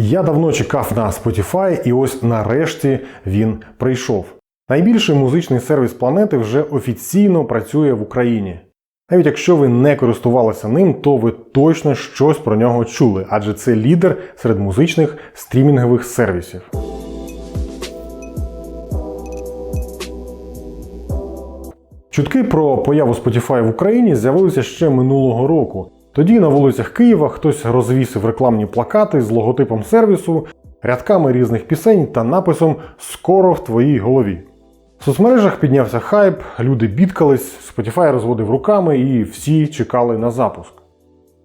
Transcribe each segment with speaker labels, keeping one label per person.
Speaker 1: Я давно чекав на Spotify, і ось нарешті він прийшов. Найбільший музичний сервіс планети вже офіційно працює в Україні. Навіть якщо ви не користувалися ним, то ви точно щось про нього чули, адже це лідер серед музичних стрімінгових сервісів. Чутки про появу Spotify в Україні з'явилися ще минулого року. Тоді на вулицях Києва хтось розвісив рекламні плакати з логотипом сервісу, рядками різних пісень та написом Скоро в твоїй голові. В соцмережах піднявся хайп, люди бідкались, Spotify розводив руками і всі чекали на запуск.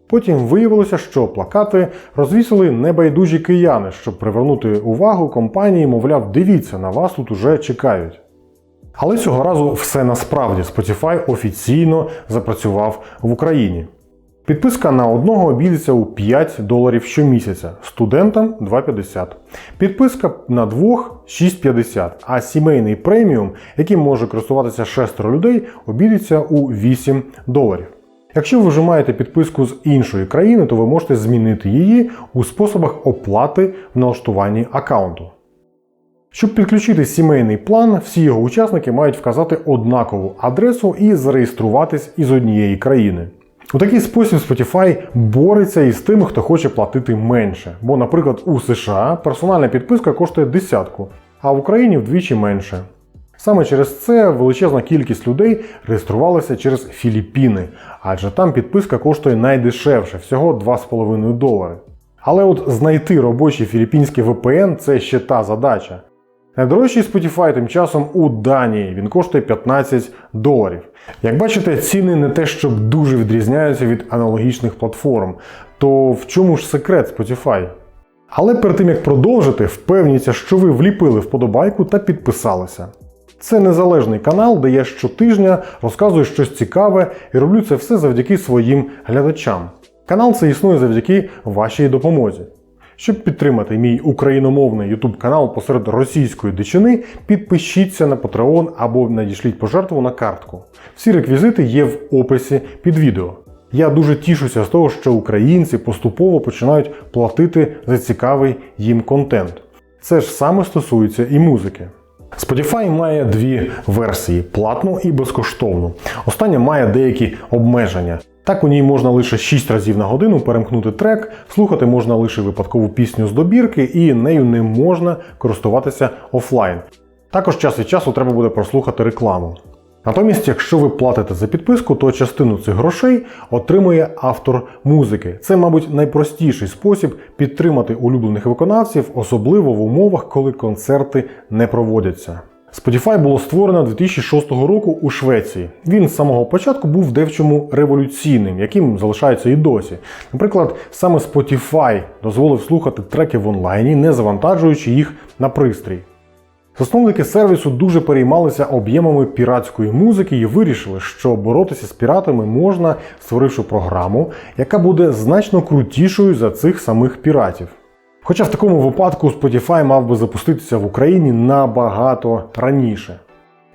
Speaker 1: Потім виявилося, що плакати розвісили небайдужі кияни, щоб привернути увагу компанії, мовляв, дивіться, на вас тут уже чекають. Але цього разу все насправді Spotify офіційно запрацював в Україні. Підписка на одного обійдеться у 5 доларів щомісяця, студентам 2,50. Підписка на двох 6,50, а сімейний преміум, яким може користуватися шестеро людей, обійдеться у 8 доларів. Якщо ви вже маєте підписку з іншої країни, то ви можете змінити її у способах оплати в налаштуванні аккаунту. Щоб підключити сімейний план, всі його учасники мають вказати однакову адресу і зареєструватись із однієї країни. У такий спосіб Spotify бореться із тими, хто хоче платити менше. Бо, наприклад, у США персональна підписка коштує десятку, а в Україні вдвічі менше. Саме через це величезна кількість людей реєструвалася через Філіппіни, адже там підписка коштує найдешевше всього 2,5 долари. Але от знайти робочий філіппінський VPN це ще та задача. Найдорожчий Spotify тим часом у Данії він коштує 15 доларів. Як бачите, ціни не те, щоб дуже відрізняються від аналогічних платформ. То в чому ж секрет Spotify? Але перед тим як продовжити, впевніться, що ви вліпили вподобайку та підписалися. Це незалежний канал, де я щотижня розказую щось цікаве і роблю це все завдяки своїм глядачам. Канал це існує завдяки вашій допомозі. Щоб підтримати мій україномовний YouTube канал посеред російської дичини, підпишіться на Patreon або надішліть пожертву на картку. Всі реквізити є в описі під відео. Я дуже тішуся з того, що українці поступово починають платити за цікавий їм контент. Це ж саме стосується і музики. Spotify має дві версії платну і безкоштовну. Остання має деякі обмеження. Так у ній можна лише 6 разів на годину перемкнути трек, слухати можна лише випадкову пісню з добірки, і нею не можна користуватися офлайн. Також час від часу треба буде прослухати рекламу. Натомість, якщо ви платите за підписку, то частину цих грошей отримує автор музики. Це, мабуть, найпростіший спосіб підтримати улюблених виконавців, особливо в умовах, коли концерти не проводяться. Spotify було створено 2006 року у Швеції. Він з самого початку був девчому революційним, яким залишається і досі. Наприклад, саме Spotify дозволив слухати треки в онлайні, не завантажуючи їх на пристрій. Засновники сервісу дуже переймалися об'ємами піратської музики і вирішили, що боротися з піратами можна, створивши програму, яка буде значно крутішою за цих самих піратів. Хоча в такому випадку Spotify мав би запуститися в Україні набагато раніше.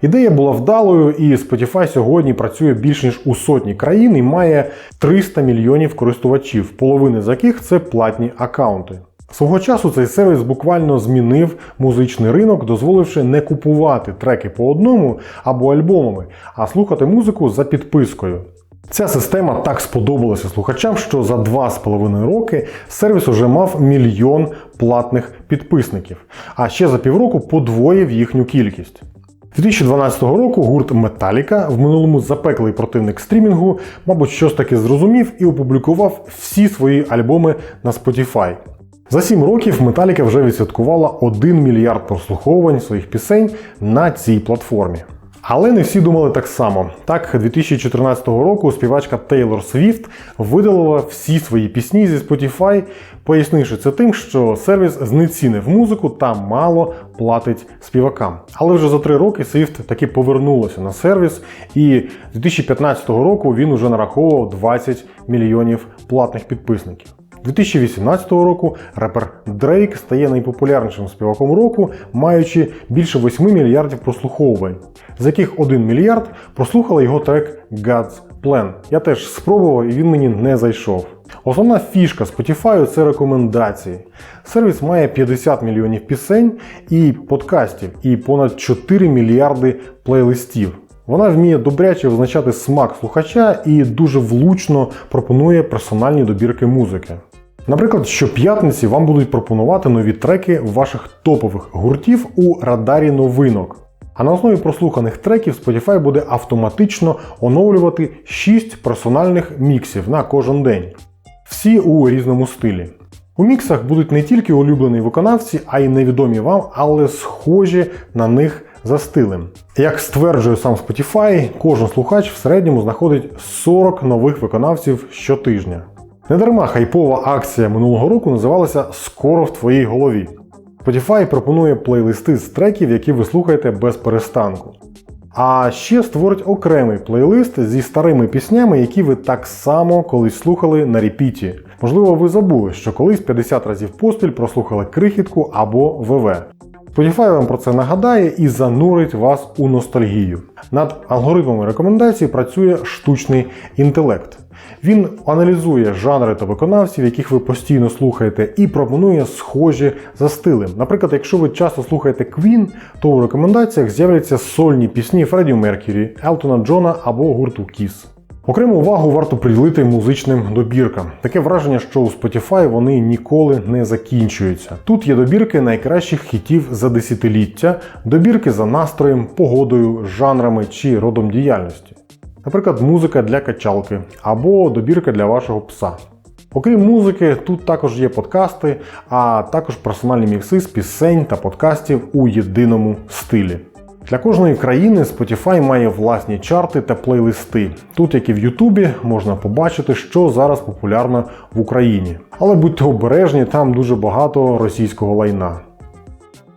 Speaker 1: Ідея була вдалою, і Spotify сьогодні працює більш ніж у сотні країн і має 300 мільйонів користувачів, половини з яких це платні аккаунти. Свого часу цей сервіс буквально змінив музичний ринок, дозволивши не купувати треки по одному або альбомами, а слухати музику за підпискою. Ця система так сподобалася слухачам, що за 2,5 роки сервіс уже мав мільйон платних підписників, а ще за півроку подвоїв їхню кількість. 2012 року гурт Metallica, в минулому запеклий противник стрімінгу, мабуть, щось таки зрозумів і опублікував всі свої альбоми на Spotify. За 7 років Metallica вже відсвяткувала 1 мільярд прослуховувань своїх пісень на цій платформі. Але не всі думали так само. Так, 2014 року співачка Тейлор Свіфт видалила всі свої пісні зі Spotify, пояснивши це тим, що сервіс знецінив музику та мало платить співакам. Але вже за три роки Свіфт таки повернулася на сервіс, і 2015 року він уже нараховував 20 мільйонів платних підписників. 2018 року репер Дрейк стає найпопулярнішим співаком року, маючи більше 8 мільярдів прослуховувань, з яких 1 мільярд прослухали його трек God's Plan. Я теж спробував і він мені не зайшов. Основна фішка Spotify це рекомендації. Сервіс має 50 мільйонів пісень і подкастів, і понад 4 мільярди плейлистів. Вона вміє добряче визначати смак слухача і дуже влучно пропонує персональні добірки музики. Наприклад, щоп'ятниці вам будуть пропонувати нові треки ваших топових гуртів у радарі новинок. А на основі прослуханих треків Spotify буде автоматично оновлювати 6 персональних міксів на кожен день. Всі у різному стилі. У міксах будуть не тільки улюблені виконавці, а й невідомі вам, але схожі на них за стилем. Як стверджує сам Spotify, кожен слухач в середньому знаходить 40 нових виконавців щотижня. Недарма хайпова акція минулого року називалася Скоро в твоїй голові. Spotify пропонує плейлисти з треків, які ви слухаєте без перестанку. А ще створить окремий плейлист зі старими піснями, які ви так само колись слухали на репіті. Можливо, ви забули, що колись 50 разів поспіль прослухали крихітку або ВВ. Spotify вам про це нагадає і занурить вас у ностальгію. Над алгоритмами рекомендацій працює штучний інтелект. Він аналізує жанри та виконавців, яких ви постійно слухаєте, і пропонує схожі за стилем. Наприклад, якщо ви часто слухаєте Queen, то у рекомендаціях з'являться сольні пісні Фредді Меркюрі, Елтона Джона або гурту Kiss. Окрему увагу варто приділити музичним добіркам. Таке враження, що у Spotify вони ніколи не закінчуються. Тут є добірки найкращих хітів за десятиліття, добірки за настроєм, погодою, жанрами чи родом діяльності. Наприклад, музика для качалки або добірка для вашого пса. Окрім музики, тут також є подкасти, а також персональні мікси з пісень та подкастів у єдиному стилі. Для кожної країни Spotify має власні чарти та плейлисти. Тут, як і в Ютубі, можна побачити, що зараз популярно в Україні. Але будьте обережні, там дуже багато російського лайна.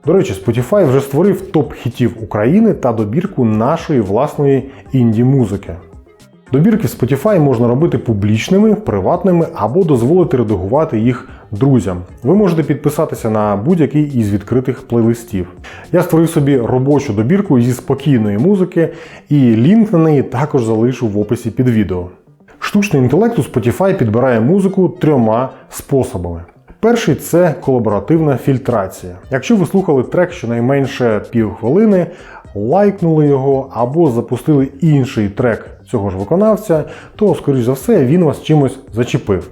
Speaker 1: До речі, Spotify вже створив топ хітів України та добірку нашої власної інді-музики. Добірки Spotify можна робити публічними, приватними або дозволити редагувати їх друзям. Ви можете підписатися на будь-який із відкритих плейлистів. Я створив собі робочу добірку зі спокійної музики, і лінк на неї також залишу в описі під відео. Штучний інтелект у Spotify підбирає музику трьома способами. Перший це колаборативна фільтрація. Якщо ви слухали трек щонайменше півхвилини, лайкнули його або запустили інший трек цього ж виконавця, то, скоріш за все, він вас чимось зачепив.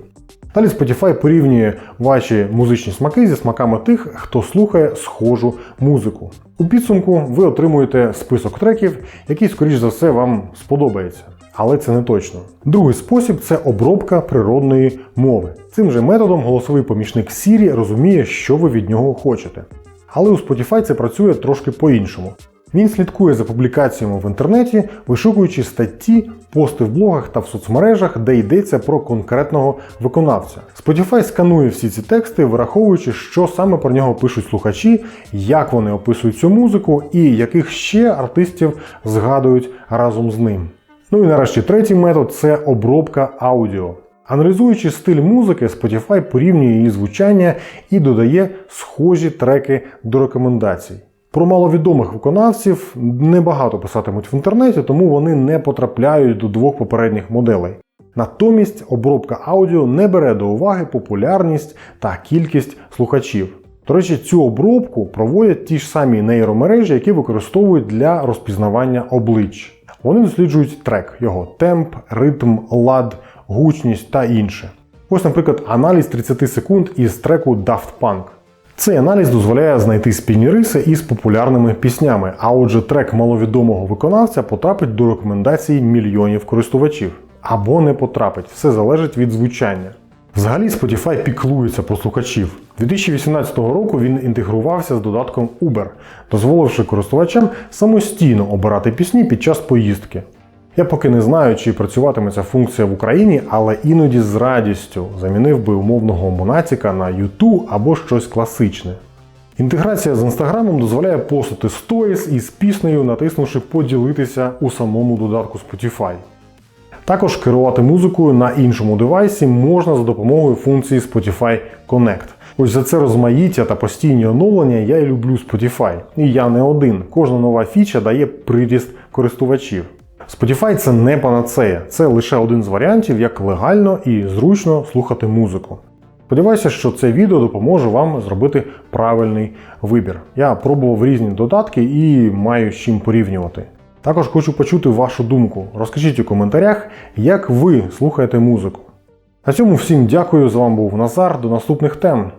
Speaker 1: Далі Spotify порівнює ваші музичні смаки зі смаками тих, хто слухає схожу музику. У підсумку ви отримуєте список треків, який, скоріш за все, вам сподобається. Але це не точно. Другий спосіб це обробка природної мови. Цим же методом голосовий помічник Siri розуміє, що ви від нього хочете. Але у Spotify це працює трошки по-іншому. Він слідкує за публікаціями в інтернеті, вишукуючи статті, пости в блогах та в соцмережах, де йдеться про конкретного виконавця. Spotify сканує всі ці тексти, враховуючи, що саме про нього пишуть слухачі, як вони описують цю музику і яких ще артистів згадують разом з ним. Ну і нарешті третій метод це обробка аудіо. Аналізуючи стиль музики, Spotify порівнює її звучання і додає схожі треки до рекомендацій. Про маловідомих виконавців небагато писатимуть в інтернеті, тому вони не потрапляють до двох попередніх моделей. Натомість обробка аудіо не бере до уваги популярність та кількість слухачів. До речі, цю обробку проводять ті ж самі нейромережі, які використовують для розпізнавання облич. Вони досліджують трек, його темп, ритм, лад, гучність та інше. Ось, наприклад, аналіз 30 секунд із треку Daft Punk. Цей аналіз дозволяє знайти спільні риси із популярними піснями, а отже, трек маловідомого виконавця потрапить до рекомендацій мільйонів користувачів. Або не потрапить, все залежить від звучання. Взагалі Spotify піклується про слухачів. 2018 року він інтегрувався з додатком Uber, дозволивши користувачам самостійно обирати пісні під час поїздки. Я поки не знаю, чи працюватиме ця функція в Україні, але іноді з радістю замінив би умовного Монатіка на YouTube або щось класичне. Інтеграція з інстаграмом дозволяє постити сторіс із піснею, натиснувши поділитися у самому додатку Spotify. Також керувати музикою на іншому девайсі можна за допомогою функції Spotify Connect. Ось за це розмаїття та постійні оновлення я і люблю Spotify. І я не один. Кожна нова фіча дає приріст користувачів. Spotify це не панацея, це лише один з варіантів, як легально і зручно слухати музику. Сподіваюся, що це відео допоможе вам зробити правильний вибір. Я пробував різні додатки і маю з чим порівнювати. Також хочу почути вашу думку. Розкажіть у коментарях, як ви слухаєте музику. На цьому всім дякую. З вами був Назар. До наступних тем.